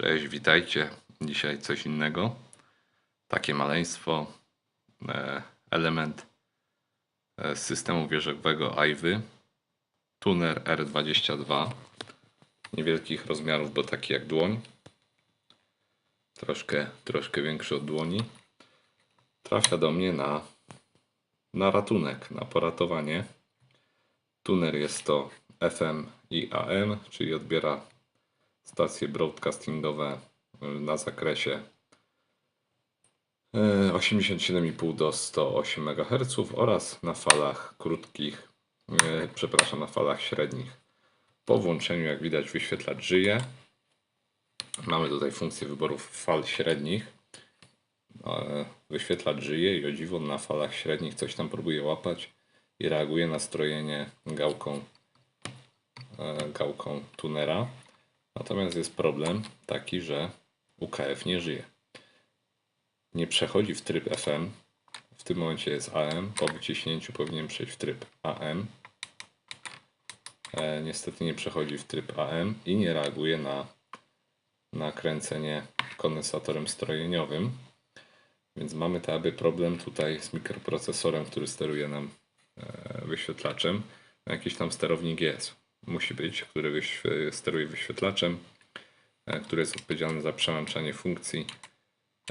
Cześć, witajcie. Dzisiaj coś innego. Takie maleństwo. e, Element e, systemu wieżowego Ivy. Tuner R22. Niewielkich rozmiarów, bo taki jak dłoń. Troszkę, troszkę większy od dłoni. Trafia do mnie na, na ratunek, na poratowanie. Tuner jest to FM i AM, czyli odbiera stacje broadcastingowe y, na zakresie y, 87,5 do 108 MHz oraz na falach krótkich, y, przepraszam, na falach średnich. Po włączeniu, jak widać, wyświetlacz żyje. Mamy tutaj funkcję wyborów fal średnich. Wyświetlacz żyje i o dziwo na falach średnich coś tam próbuje łapać i reaguje na strojenie gałką, gałką tunera. Natomiast jest problem taki, że UKF nie żyje. Nie przechodzi w tryb FM. W tym momencie jest AM. Po wyciśnięciu powinien przejść w tryb AM. E, niestety nie przechodzi w tryb AM i nie reaguje na, na kręcenie kondensatorem strojeniowym. Więc mamy aby problem tutaj z mikroprocesorem, który steruje nam e, wyświetlaczem. Jakiś tam sterownik jest. Musi być, który steruje wyświetlaczem, e, który jest odpowiedzialny za przełączanie funkcji.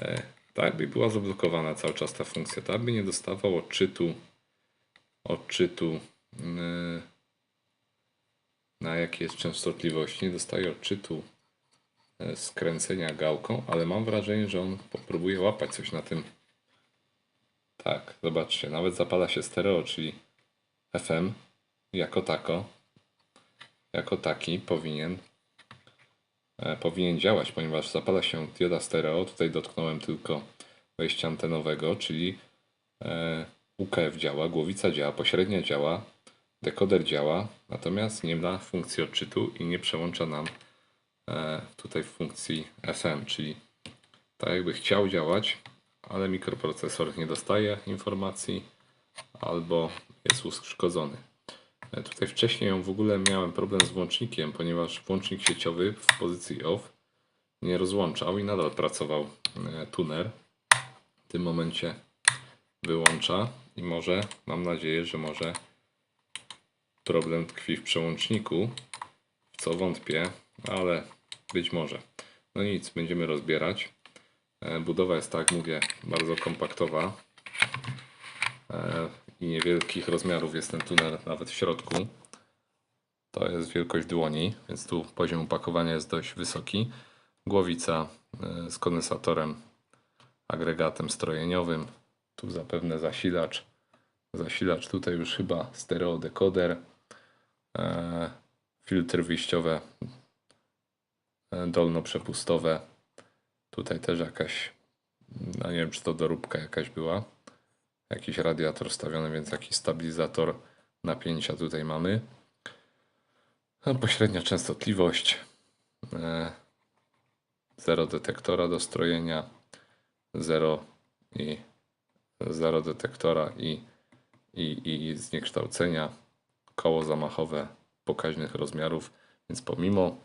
E, Tak by była zablokowana cały czas ta funkcja, tak by nie dostawał odczytu, odczytu yy, na jakie jest częstotliwość. Nie dostaje odczytu e, skręcenia gałką, ale mam wrażenie, że on próbuje łapać coś na tym. Tak, zobaczcie, nawet zapala się stereo, czyli FM jako tako, jako taki powinien e, powinien działać, ponieważ zapala się dioda stereo. Tutaj dotknąłem tylko wejścia antenowego, czyli e, UKF działa, głowica działa, pośrednia działa, dekoder działa, natomiast nie ma funkcji odczytu i nie przełącza nam e, tutaj funkcji FM, czyli tak jakby chciał działać, ale mikroprocesor nie dostaje informacji albo jest uszkodzony. E, Tutaj wcześniej ją w ogóle miałem problem z włącznikiem, ponieważ włącznik sieciowy w pozycji off nie rozłączał i nadal pracował e, tuner. W tym momencie wyłącza i może, mam nadzieję, że może problem tkwi w przełączniku, w co wątpię, ale być może. No nic, będziemy rozbierać. E, Budowa jest, tak mówię, bardzo kompaktowa i niewielkich rozmiarów jest ten tunel nawet w środku. To jest wielkość dłoni, więc tu poziom opakowania jest dość wysoki. Głowica e, z kondensatorem, agregatem strojeniowym. Tu zapewne zasilacz. Zasilacz tutaj już chyba stereo dekoder. E, filtry wyjściowe e, dolno-przepustowe. Tutaj też jakaś, no nie wiem czy to doróbka jakaś była. Jakiś radiator stawiony, więc jakiś stabilizator napięcia tutaj mamy. No, pośrednia częstotliwość. E, zero detektora do strojenia. Zero i zero detektora i, i, i zniekształcenia. Koło zamachowe pokaźnych rozmiarów, więc pomimo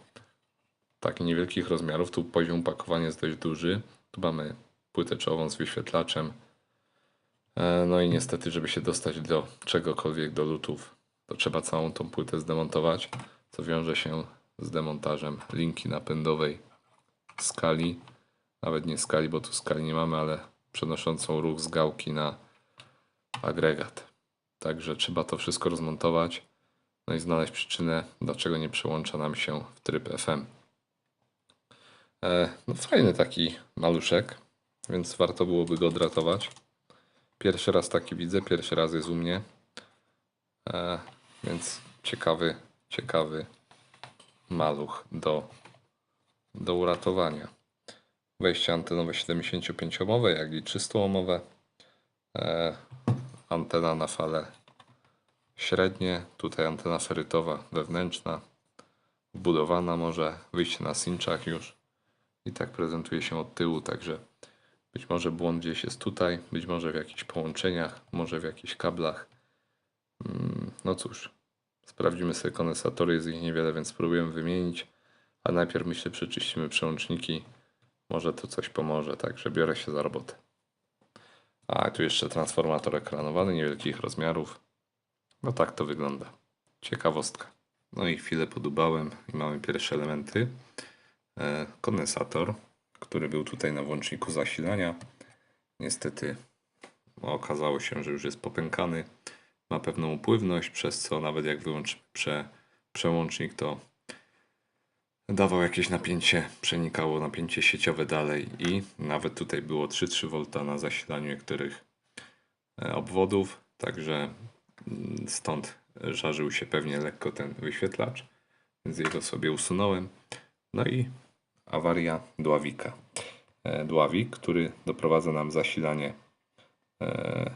takich niewielkich rozmiarów, tu poziom pakowania jest dość duży. Tu mamy płytę czołową z wyświetlaczem. E, No i niestety, żeby się dostać do czegokolwiek, do lutów, to trzeba całą tą płytę zdemontować, co wiąże się z demontażem linki napędowej skali. Nawet nie skali, bo tu skali nie mamy, ale przenoszącą ruch z gałki na agregat. Także trzeba to wszystko rozmontować, no i znaleźć przyczynę, dlaczego nie przełącza nam się w tryb FM. E, no fajny taki maluszek, więc warto byłoby go odratować. Pierwszy raz taki widzę, pierwszy raz jest u mnie. E, więc ciekawy, ciekawy maluch do, do uratowania. Wejście antenowe 75-omowe, jak i 300-omowe. E, antena na fale średnie. Tutaj antena ferytowa wewnętrzna. Wbudowana może wyjść na cinczach już. I tak prezentuje się od tyłu, także być może błąd gdzieś jest tutaj, być może w jakichś połączeniach, może w jakichś kablach. Mm, No cóż, sprawdzimy sobie kondensatory, jest ich niewiele, więc spróbujemy wymienić. A najpierw myślę, przeczyścimy przełączniki. Może to coś pomoże, także biorę się za robotę. A tu jeszcze transformator ekranowany niewielkich rozmiarów. No tak to wygląda. Ciekawostka. No i chwilę podubałem i mamy pierwsze elementy. E, kondensator, który był tutaj na włączniku zasilania. Niestety no, okazało się, że już jest popękany. Ma pewną upływność, przez co nawet jak wyłączymy prze, przełącznik, to dawał jakieś napięcie, przenikało napięcie sieciowe dalej i nawet tutaj było 3,3 V na zasilaniu niektórych e, obwodów, także mm, stąd żarzył się pewnie lekko ten wyświetlacz, więc jego sobie usunąłem. No i awaria dławika. E, Dławik, który doprowadza nam zasilanie e,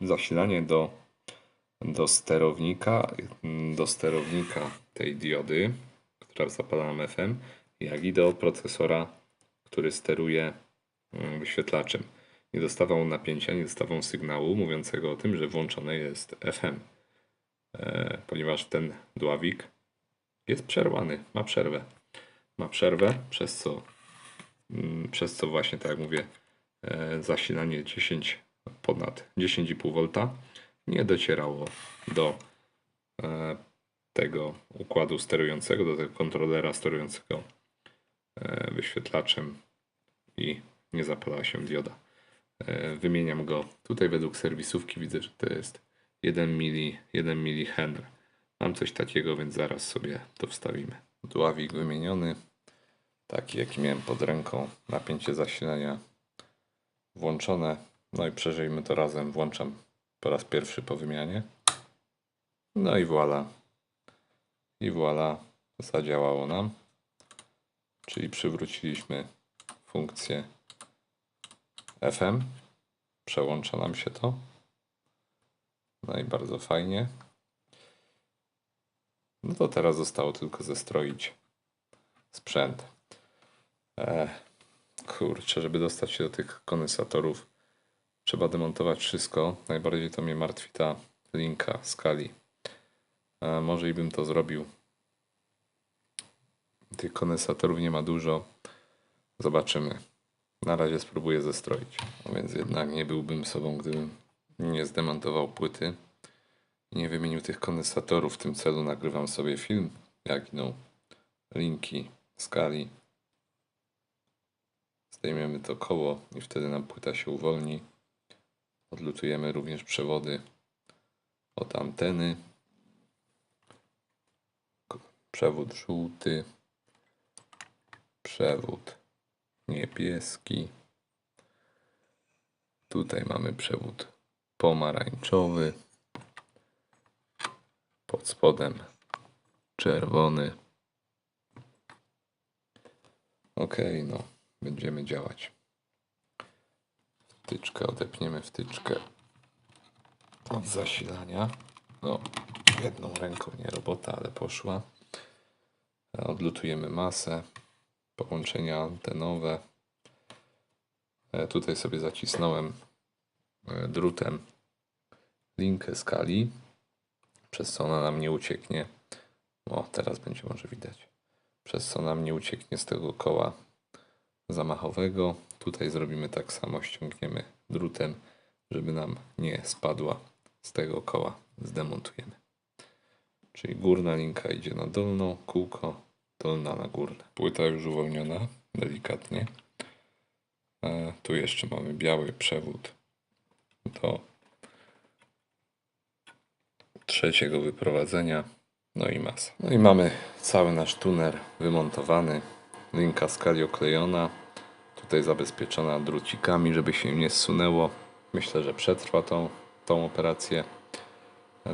zasilanie do, do sterownika, do sterownika tej diody, która zapala nam FM, jak i do procesora, który steruje mm, wyświetlaczem. Nie dostawał napięcia, nie dostawał sygnału mówiącego o tym, że włączone jest FM, e, ponieważ ten dławik jest przerwany, ma przerwę. Ma przerwę, przez co, mm, przez co właśnie, tak jak mówię, e, zasilanie 10 ponad 10,5 V nie docierało do e, tego układu sterującego, do tego kontrolera sterującego e, wyświetlaczem i nie zapalała się dioda. Wymieniam go. Tutaj według serwisówki widzę, że to jest 1 mili, 1 mH. Mam coś takiego, więc zaraz sobie to wstawimy. Dławik wymieniony. Taki jaki miałem pod ręką. Napięcie zasilania włączone. No i przeżyjmy to razem. Włączam po raz pierwszy po wymianie. No i voilà. I voilà. Zadziałało nam. Czyli przywróciliśmy funkcję FM. Przełącza nam się to. No i bardzo fajnie. No to teraz zostało tylko zestroić sprzęt. E, kurczę, żeby dostać się do tych kondensatorów, trzeba demontować wszystko. Najbardziej to mnie martwi ta linka skali. E, może i bym to zrobił. Tych kondensatorów nie ma dużo. Zobaczymy. Na razie spróbuję zestroić. No więc jednak nie byłbym sobą, gdybym nie zdemontował płyty. Nie wymienił tych kondensatorów. W tym celu nagrywam sobie film, jak idą linki skali. Zdejmiemy to koło i wtedy nam płyta się uwolni. Odlutujemy również przewody od anteny. Przewód żółty. Przewód niebieski. Tutaj mamy przewód pomarańczowy. Pod spodem czerwony. Okej, no, będziemy działać. Wtyczkę odepniemy wtyczkę od zasilania. No, jedną ręką nie robota, ale poszła. Odlutujemy masę, połączenia antenowe. E, Tutaj sobie zacisnąłem e, drutem linkę skali, przez co ona nam nie ucieknie. O, teraz będzie może widać. Przez co nam nie ucieknie z tego koła zamachowego. Tutaj zrobimy tak samo, ściągniemy drutem, żeby nam nie spadła z tego koła. Zdemontujemy. Czyli górna linka idzie na dolną, kółko, dolna na górne. Płyta już uwolniona, delikatnie. E, tu jeszcze mamy biały przewód do trzeciego wyprowadzenia. No i masa. No i mamy cały nasz tuner wymontowany. Linka skali oklejona. Tutaj zabezpieczona drucikami, żeby się nie zsunęło. Myślę, że przetrwa tą, tą operację.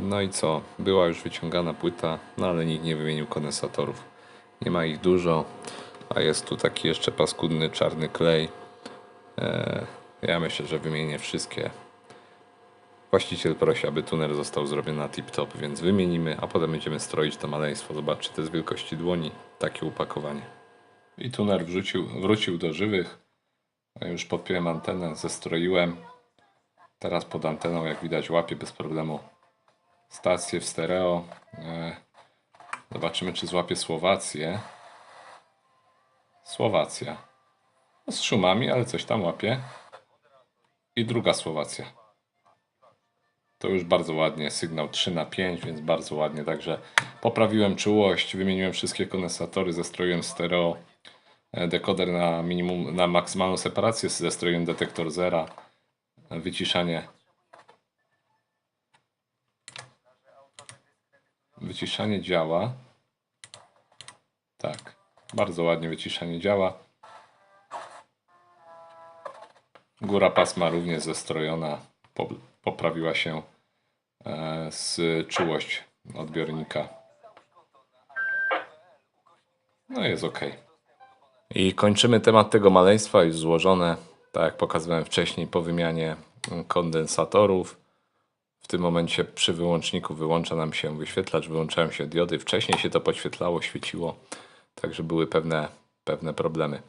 No i co? Była już wyciągana płyta, no ale nikt nie wymienił kondensatorów. Nie ma ich dużo, a jest tu taki jeszcze paskudny czarny klej. Eee, ja myślę, że wymienię wszystkie. Właściciel prosi, aby tuner został zrobiony na tip-top, więc wymienimy, a potem będziemy stroić to maleństwo. Zobaczcie, to jest wielkości dłoni, takie upakowanie. I tuner wrzucił, wrócił do żywych. Już podpiąłem antenę, zestroiłem. Teraz pod anteną, jak widać, łapie bez problemu stację w stereo. E, Zobaczymy, czy złapie Słowację. Słowacja. No, z szumami, ale coś tam łapie. I druga Słowacja. To już bardzo ładnie, sygnał 3 na 5, więc bardzo ładnie. Także poprawiłem czułość, wymieniłem wszystkie kondensatory, zestroiłem stereo, dekoder na minimum, na maksymalną separację, zestroiłem detektor zera, wyciszanie. Wyciszanie działa. Tak, bardzo ładnie wyciszanie działa. Góra pasma również zestrojona, po- poprawiła się e, z czułość odbiornika. No jest ok. I kończymy temat tego maleństwa już złożone, tak jak pokazywałem wcześniej, po wymianie kondensatorów. W tym momencie przy wyłączniku wyłącza nam się wyświetlacz, wyłączają się diody. Wcześniej się to podświetlało, świeciło, także były pewne, pewne problemy.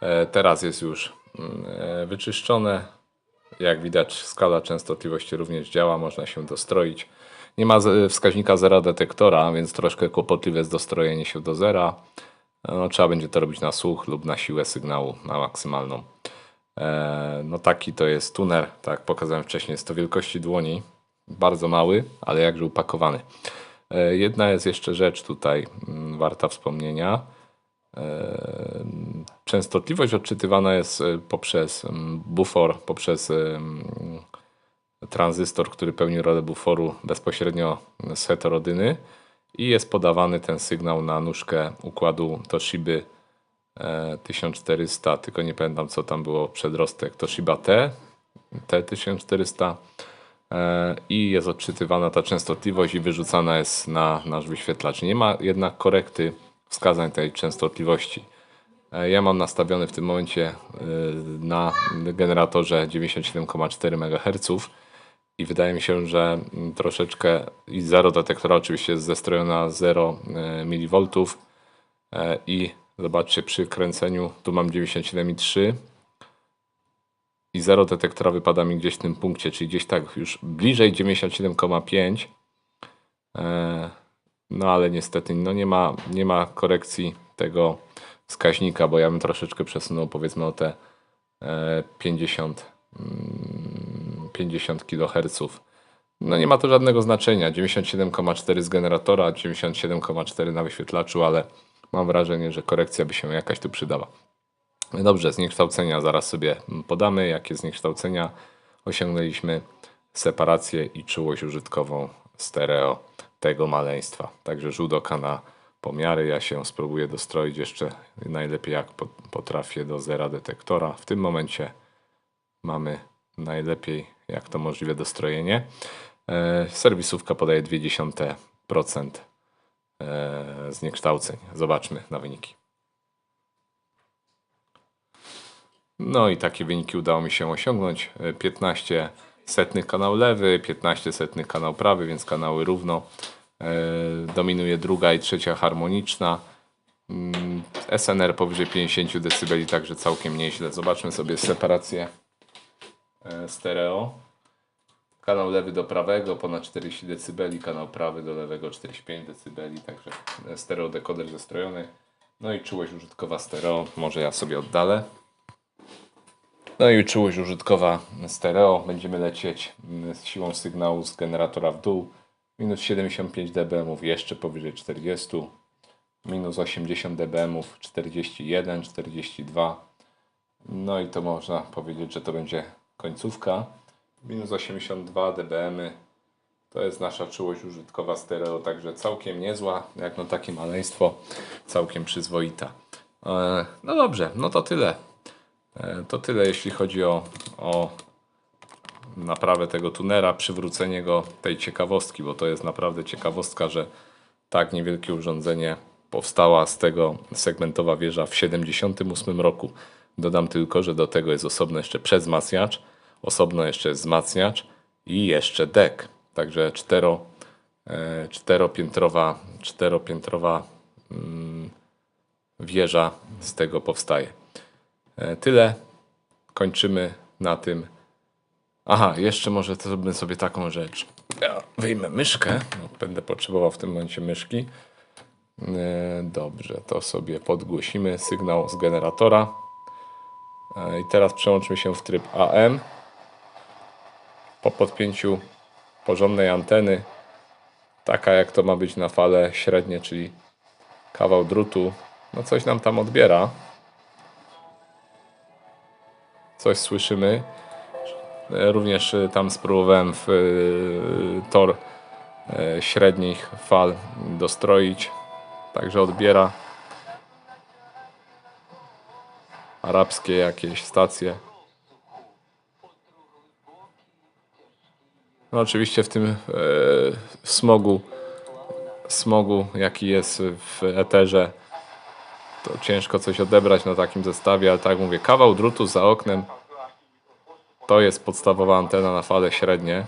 E, Teraz jest już mm, e, wyczyszczone. Jak widać, skala częstotliwości również działa, można się dostroić. Nie ma wskaźnika zera detektora, więc troszkę kłopotliwe jest dostrojenie się do zera. No, trzeba będzie to robić na słuch lub na siłę sygnału, na maksymalną. E, No taki to jest tuner, tak jak pokazałem wcześniej, jest to wielkości dłoni. Bardzo mały, ale jakże upakowany. E, Jedna jest jeszcze rzecz tutaj mm, warta wspomnienia. E, Częstotliwość odczytywana jest poprzez mm, bufor, poprzez em, tranzystor, który pełni rolę buforu bezpośrednio z heterodyny i jest podawany ten sygnał na nóżkę układu Toshiby e, 1400, tylko nie pamiętam co tam było przedrostek Toshiba T, T1400 e, i jest odczytywana ta częstotliwość i wyrzucana jest na nasz wyświetlacz. Nie ma jednak korekty wskazań tej częstotliwości. E, Ja mam nastawiony w tym momencie e, na generatorze 97,4 MHz i wydaje mi się, że mm, troszeczkę i zero detektora oczywiście jest zestrojona 0 mV e, i zobaczcie przy kręceniu tu mam 97,3 i zero detektora wypada mi gdzieś w tym punkcie, czyli gdzieś tak już bliżej 97,5 E, no ale niestety no nie, ma, nie ma korekcji tego wskaźnika, bo ja bym troszeczkę przesunął powiedzmy o te e, 50, mm, 50 kHz. No nie ma to żadnego znaczenia. 97,4 z generatora, 97,4 na wyświetlaczu, ale mam wrażenie, że korekcja by się jakaś tu przydała. Dobrze, zniekształcenia zaraz sobie podamy. Jakie zniekształcenia osiągnęliśmy? Separację i czułość użytkową stereo tego maleństwa. Także żółdoka na pomiary. Ja się spróbuję dostroić jeszcze najlepiej jak po- potrafię do zera detektora. W tym momencie mamy najlepiej jak to możliwe dostrojenie. E, serwisówka podaje 0,2% e, zniekształceń. Zobaczmy na wyniki. No i takie wyniki udało mi się osiągnąć. E, 15 setnych kanał lewy, 15 setnych kanał prawy, więc kanały równo. E, Dominuje druga i trzecia harmoniczna. Mm, SNR powyżej 50 dB, także całkiem nieźle. Zobaczmy sobie separację e, stereo. Kanał lewy do prawego ponad 40 dB, kanał prawy do lewego 45 dB, także e, stereo dekoder zestrojony. No i czułość użytkowa stereo, może ja sobie oddalę. No i czułość użytkowa stereo. Będziemy lecieć mm, z siłą sygnału z generatora w dół. Minus 75 dB, jeszcze powyżej 40. Minus 80 dB, 41, 42. No i to można powiedzieć, że to będzie końcówka. Minus 82 dBm to jest nasza czułość użytkowa stereo, także całkiem niezła, jak na takie maleństwo, całkiem przyzwoita. E, No dobrze, no to tyle. E, To tyle, jeśli chodzi o, o naprawę tego tunera, przywrócenie go tej ciekawostki, bo to jest naprawdę ciekawostka, że tak niewielkie urządzenie powstała z tego segmentowa wieża w 78 roku. Dodam tylko, że do tego jest osobno jeszcze przedzmacniacz, osobno jeszcze wzmacniacz i jeszcze dek. Także cztero, e, czteropiętrowa, czteropiętrowa mm, wieża z tego powstaje. E, Tyle. Kończymy na tym. Aha, jeszcze może to zrobimy sobie taką rzecz. Ja wyjmę myszkę. bo Będę potrzebował w tym momencie myszki. E, Dobrze, to sobie podgłosimy sygnał z generatora. E, I teraz przełączmy się w tryb AM. Po podpięciu porządnej anteny, taka jak to ma być na fale średnie, czyli kawał drutu, no coś nam tam odbiera. Coś słyszymy. Również e, tam spróbowałem w e, tor e, średnich fal dostroić. Także odbiera arabskie jakieś stacje. No oczywiście w tym e, smogu, smogu jaki jest w eterze, to ciężko coś odebrać na takim zestawie, ale tak mówię, kawał drutu za oknem to jest podstawowa antena na fale średnie.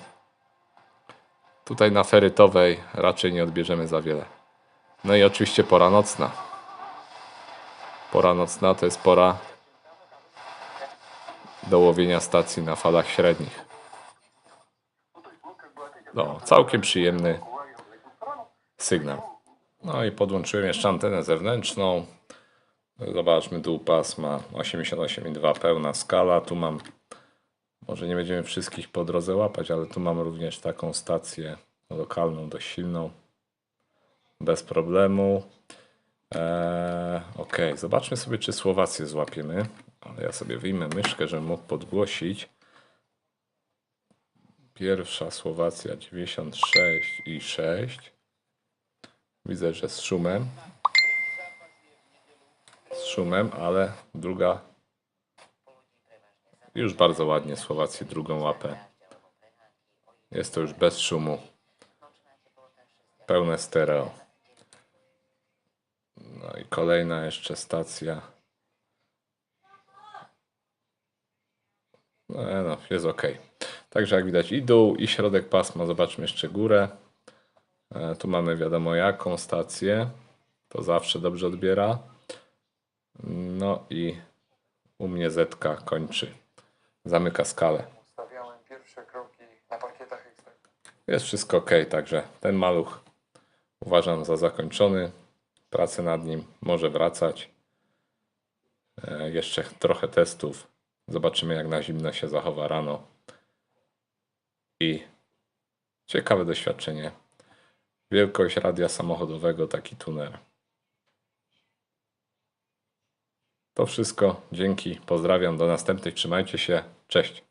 Tutaj na ferytowej raczej nie odbierzemy za wiele. No i oczywiście pora nocna. Pora nocna to jest pora do łowienia stacji na falach średnich. No, całkiem przyjemny sygnał. No i podłączyłem jeszcze antenę zewnętrzną. Zobaczmy dół pasma 88,2 pełna skala. Tu mam, może nie będziemy wszystkich po drodze łapać, ale tu mam również taką stację lokalną, dość silną. Bez problemu. Eee, ok, zobaczmy sobie, czy Słowację złapiemy. Ale ja sobie wyjmę myszkę, żebym mógł podgłosić. Pierwsza Słowacja 96 i 6. Widzę, że z szumem. Z szumem, ale druga już bardzo ładnie Słowację drugą łapę. Jest to już bez szumu. Pełne stereo. No i kolejna jeszcze stacja. No, no jest ok. Także jak widać i dół, i środek pasma. Zobaczmy jeszcze górę. E, tu mamy wiadomo jaką stację. To zawsze dobrze odbiera. No i u mnie Zetka kończy. Zamyka skalę. Stawiałem pierwsze kroki na parkietach. Jest wszystko ok, także ten maluch uważam za zakończony. Pracę nad nim może wracać. E, Jeszcze trochę testów. Zobaczymy, jak na zimno się zachowa rano. I ciekawe doświadczenie. Wielkość radia samochodowego, taki tuner. To wszystko. Dzięki. Pozdrawiam. Do następnych. Trzymajcie się. Cześć.